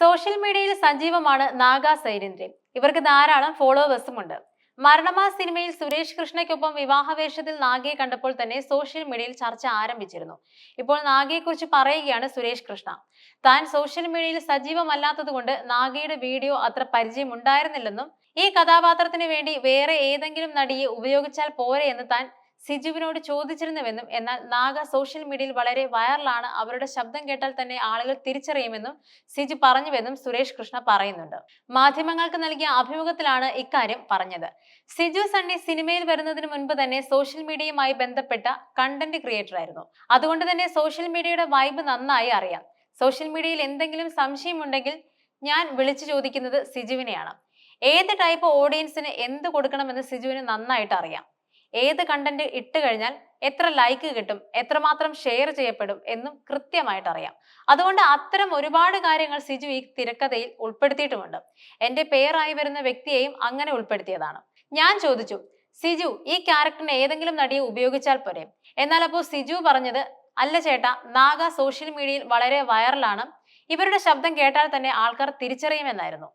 Social മീഡിയയിൽ സജീവമാണ് നാഗ സൈരന്ദ്രൻ. ഇവർക്ക് ധാരാളം ഫോളോവേഴ്സും ഉണ്ട്. മരണമാ സിനിമയിൽ സുരേഷ് കൃഷ്ണയ്ക്കൊപ്പം വിവാഹവേഷത്തിൽ നാഗയെ കണ്ടപ്പോൾ തന്നെ സോഷ്യൽ മീഡിയയിൽ ചർച്ച ആരംഭിച്ചിരുന്നു. ഇപ്പോൾ നാഗയെക്കുറിച്ച് പറയുകയാണ് സുരേഷ് കൃഷ്ണ. താൻ സോഷ്യൽ മീഡിയയിൽ സജീവമല്ലാത്തതുകൊണ്ട് നാഗയുടെ വീഡിയോ അത്ര പരിചയമുണ്ടായിരുന്നില്ലെന്നും ഈ കഥാപാത്രത്തിന് വേണ്ടി വേറെ ഏതെങ്കിലും നടിയെ ഉപയോഗിച്ചാൽ പോരെ എന്ന് താൻ സിജുവിനോട് ചോദിച്ചിരുന്നുവെന്നും എന്നാൽ നാഗ സോഷ്യൽ മീഡിയയിൽ വളരെ വൈറലാണ്. അവരുടെ ശബ്ദം കേട്ടാൽ തന്നെ ആളുകൾ തിരിച്ചറിയുമെന്നും സിജു പറഞ്ഞുവെന്നും സുരേഷ് കൃഷ്ണ പറയുന്നുണ്ട്. മാധ്യമങ്ങൾക്ക് നൽകിയ അഭിമുഖത്തിലാണ് ഇക്കാര്യം പറഞ്ഞത്. സിജു സണ്ണി സിനിമയിൽ വരുന്നതിന് മുൻപ് തന്നെ സോഷ്യൽ മീഡിയയുമായി ബന്ധപ്പെട്ട കണ്ടന്റ് ക്രിയേറ്റർ ആയിരുന്നു. അതുകൊണ്ട് തന്നെ സോഷ്യൽ മീഡിയയുടെ വൈബ് നന്നായി അറിയാം. സോഷ്യൽ മീഡിയയിൽ എന്തെങ്കിലും സംശയമുണ്ടെങ്കിൽ ഞാൻ വിളിച്ചു ചോദിക്കുന്നത് സിജുവിനെയാണ്. ഏത് ടൈപ്പ് ഓഡിയൻസിന് എന്ത് കൊടുക്കണമെന്ന് സിജുവിന് നന്നായിട്ട് അറിയാം. ഏത് കണ്ടന്റ് ഇട്ട് കഴിഞ്ഞാൽ എത്ര ലൈക്ക് കിട്ടും എത്രമാത്രം ഷെയർ ചെയ്യപ്പെടും എന്നും കൃത്യമായിട്ട് അറിയാം. അതുകൊണ്ട് അത്തരം ഒരുപാട് കാര്യങ്ങൾ സിജു ഈ തിരക്കഥയിൽ ഉൾപ്പെടുത്തിയിട്ടുമുണ്ട്. എന്റെ പേരായി വരുന്ന വ്യക്തിയെയും അങ്ങനെ ഉൾപ്പെടുത്തിയതാണ്. ഞാൻ ചോദിച്ചു സിജു ഈ ക്യാരക്ടറിന് ഏതെങ്കിലും നടിയെ ഉപയോഗിച്ചാൽ പോരെ? എന്നാൽ അപ്പോൾ സിജു പറഞ്ഞത് അല്ല ചേട്ടാ നാഗ സോഷ്യൽ മീഡിയയിൽ വളരെ വൈറലാണ് ഇവരുടെ ശബ്ദം കേട്ടാൽ തന്നെ ആൾക്കാർ തിരിച്ചറിയുമെന്നായിരുന്നു.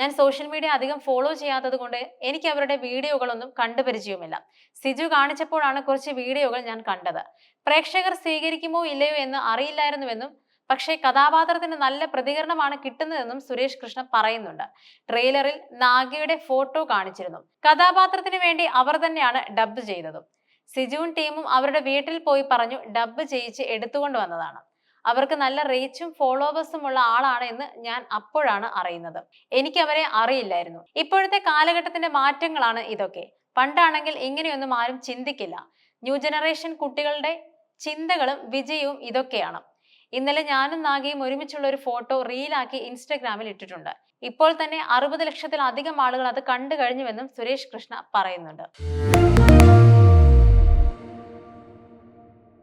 ഞാൻ സോഷ്യൽ മീഡിയ അധികം ഫോളോ ചെയ്യാത്തത് കൊണ്ട് എനിക്ക് അവരുടെ വീഡിയോകളൊന്നും കണ്ടുപരിചയവുമില്ല സിജു കാണിച്ചപ്പോഴാണ് കുറച്ച് വീഡിയോകൾ ഞാൻ കണ്ടത്. പ്രേക്ഷകർ സ്വീകരിക്കുമോ ഇല്ലയോ എന്ന് അറിയില്ലായിരുന്നുവെന്നും പക്ഷേ കഥാപാത്രത്തിന് നല്ല പ്രതികരണമാണ് കിട്ടുന്നതെന്നും സുരേഷ് കൃഷ്ണ പറയുന്നുണ്ട്. ട്രെയിലറിൽ നാഗയുടെ ഫോട്ടോ കാണിച്ചിരുന്നു. കഥാപാത്രത്തിന് വേണ്ടി അവർ തന്നെയാണ് ഡബ് ചെയ്തതും. സിജുവും ടീമും അവരുടെ വീട്ടിൽ പോയി പറഞ്ഞു ഡബ് ചെയ്യിച്ച് എടുത്തുകൊണ്ട് വന്നതാണ്. അവർക്ക് നല്ല റീച്ചും ഫോളോവേഴ്സും ഉള്ള ആളാണ് എന്ന് ഞാൻ അപ്പോഴാണ് അറിയുന്നത്. എനിക്ക് അവരെ അറിയില്ലായിരുന്നു. ഇപ്പോഴത്തെ കാലഘട്ടത്തിന്റെ മാറ്റങ്ങളാണ് ഇതൊക്കെ. പണ്ടാണെങ്കിൽ ഇങ്ങനെയൊന്നും ആരും ചിന്തിക്കില്ല. ന്യൂ ജനറേഷൻ കുട്ടികളുടെ ചിന്തകളും വിജയവും ഇതൊക്കെയാണ്. ഇന്നലെ ഞാനും നാഗയും ഒരുമിച്ചുള്ള ഒരു ഫോട്ടോ റീലാക്കി ഇൻസ്റ്റഗ്രാമിൽ ഇട്ടിട്ടുണ്ട്. ഇപ്പോൾ തന്നെ അറുപത് ലക്ഷത്തിലധികം ആളുകൾ അത് കണ്ടു കഴിഞ്ഞുവെന്നും സുരേഷ് കൃഷ്ണ പറയുന്നുണ്ട്.